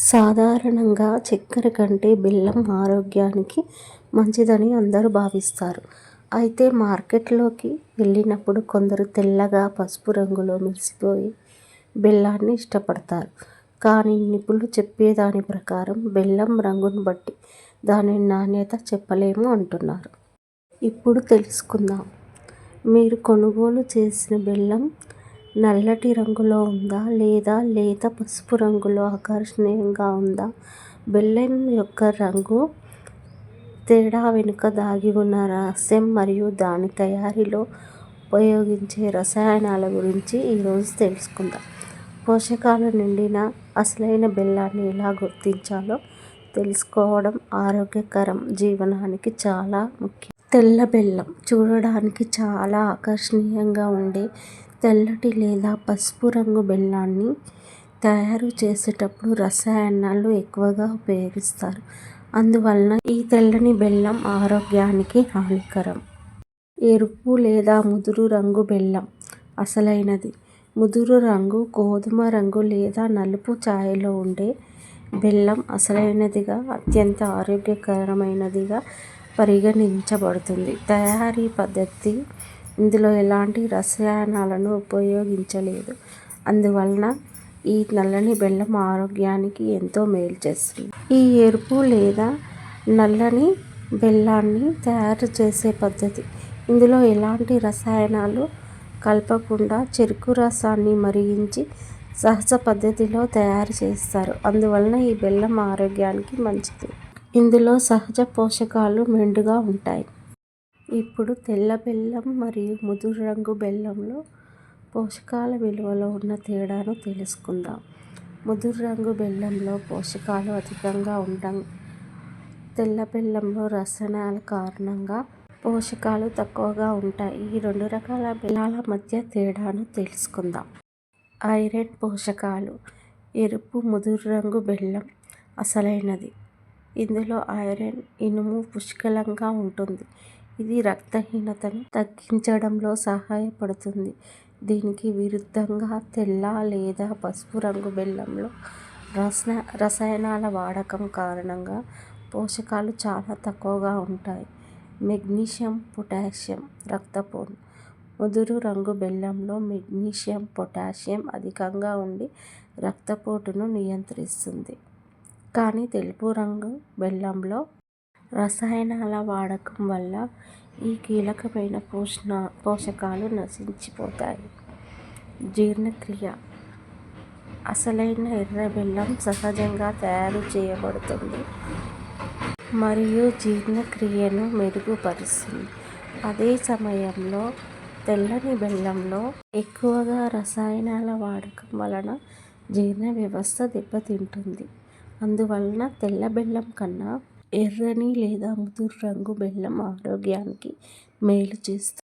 సాధారణంగా చక్కెర కంటే బెల్లం ఆరోగ్యానికి మంచిదని అందరూ భావిస్తారు. అయితే మార్కెట్లోకి వెళ్ళినప్పుడు కొందరు తెల్లగా, పసుపు రంగులో మెరిసిపోయి బెల్లాన్ని ఇష్టపడతారు. కానీ నిపుణులు చెప్పేదాని ప్రకారం బెల్లం రంగును బట్టి దాని నాణ్యత చెప్పలేము అంటున్నారు. ఇప్పుడు తెలుసుకుందాం. మీరు కొనుగోలు చేసిన బెల్లం నల్లటి రంగులో ఉందా? లేదా లేత పసుపు రంగులో ఆకర్షణీయంగా ఉందా? బెల్లం యొక్క రంగు తేడా వెనుక దాగి ఉన్న రహస్యం మరియు దాని తయారీలో ఉపయోగించే రసాయనాల గురించి ఈరోజు తెలుసుకుందాం. పోషకాలు నిండిన అసలైన బెల్లాన్ని ఎలా గుర్తించాలో తెలుసుకోవడం ఆరోగ్యకరం జీవనానికి చాలా ముఖ్యం. తెల్ల బెల్లం చూడడానికి చాలా ఆకర్షణీయంగా ఉండే తెల్లటి లేదా పసుపు రంగు బెల్లాన్ని తయారు చేసేటప్పుడు రసాయనాలు ఎక్కువగా ఉపయోగిస్తారు. అందువలన ఈ తెల్లని బెల్లం ఆరోగ్యానికి హానికరం. ఎరుపు లేదా ముదురు రంగు బెల్లం అసలైనది. ముదురు రంగు, గోధుమ రంగు లేదా నలుపు ఛాయలో ఉండే బెల్లం అసలైనదిగా, అత్యంత ఆరోగ్యకరమైనదిగా పరిగణించబడుతుంది. తయారీ పద్ధతి ఇందులో ఎలాంటి రసాయనాలను ఉపయోగించలేదు. అందువలన ఈ నల్లని బెల్లం ఆరోగ్యానికి ఎంతో మేలు చేస్తుంది. ఈ ఎరుపు లేదా నల్లని బెల్లాన్ని తయారు చేసే పద్ధతి ఇందులో ఎలాంటి రసాయనాలు కలపకుండా చెరుకు రసాన్ని మరిగించి సహజ పద్ధతిలో తయారు చేస్తారు. అందువలన ఈ బెల్లం ఆరోగ్యానికి మంచిది. ఇందులో సహజ పోషకాలు మెండుగా ఉంటాయి. ఇప్పుడు తెల్ల బెల్లం మరియు ముదురు రంగు బెల్లంలో పోషకాల విలువలో ఉన్న తేడాను తెలుసుకుందాం. ముదురు రంగు బెల్లంలో పోషకాలు అధికంగా ఉండం తెల్ల బెల్లంలో రసాయనాల కారణంగా పోషకాలు తక్కువగా ఉంటాయి. ఈ రెండు రకాల బెల్లాల మధ్య తేడాను తెలుసుకుందాం. ఐరన్ పోషకాలు ఎరుపు, ముదురు రంగు బెల్లం అసలైనది. ఇందులో ఐరన్, ఇనుము పుష్కలంగా ఉంటుంది. ఇది రక్తహీనతను తగ్గించడంలో సహాయపడుతుంది. దీనికి విరుద్ధంగా తెల్ల లేదా పసుపు రంగు బెల్లంలో రసాయనాల వాడకం కారణంగా పోషకాలు చాలా తక్కువగా ఉంటాయి. మెగ్నీషియం, పొటాషియం రక్తపోటు ముదురు రంగు బెల్లంలో మెగ్నీషియం, పొటాషియం అధికంగా ఉండి రక్తపోటును నియంత్రిస్తుంది. కానీ తెలుపు రంగు బెల్లంలో రసాయనాల వాడకం వల్ల ఈ కీలకమైన పోషణ పోషకాలు నశించిపోతాయి. జీర్ణక్రియ అసలైన ఎర్ర బెల్లం సహజంగా తయారు చేయబడుతుంది మరియు జీర్ణక్రియను మెరుగుపరుస్తుంది. అదే సమయంలో తెల్లని బెల్లంలో ఎక్కువగా రసాయనాల వాడకం వలన జీర్ణ వ్యవస్థ దెబ్బతింటుంది. అందువలన తెల్ల బెల్లం కన్నా ఎర్రని లేదా ముదురు రంగు బెల్లం ఆరోగ్యానికి మేలు చేస్తుంది.